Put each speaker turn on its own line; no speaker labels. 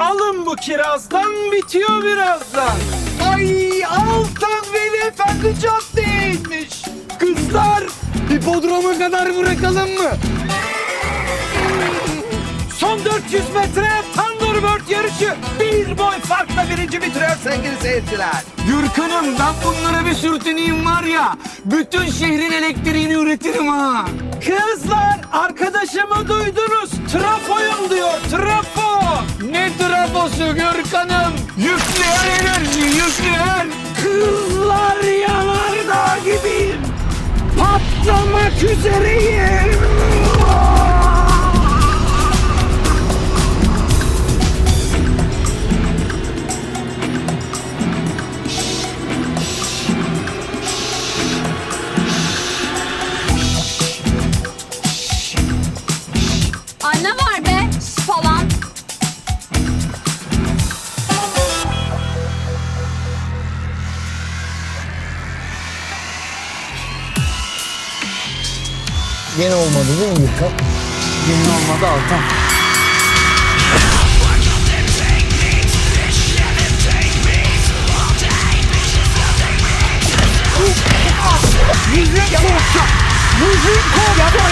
Alın bu kirazdan bitiyor birazdan.
Ay Altan Veli Efendi caddeymiş. Kızlar hipodroma kadar bırakalım mı?
Son 400 metre Thunderbird yarışı. Bir boy farkla birinci bitiriyor sevgili seyirciler.
Gürkan'ım ben bunlara bir sürtüneyim var ya. Bütün şehrin elektriğini üretirim ha.
Kızlar arkadaşımı duydunuz. Trafoyum diyor trafo.
Gürkan'ım? Yükleyen enerji yükleyen.
Kızlar yanardağ gibiyim. Patlamak üzereyim.
Anne var be
Gene olmadı değil mi Gürkan? Gene olmadı Altan.
Müzik korktu. Müzik korktu.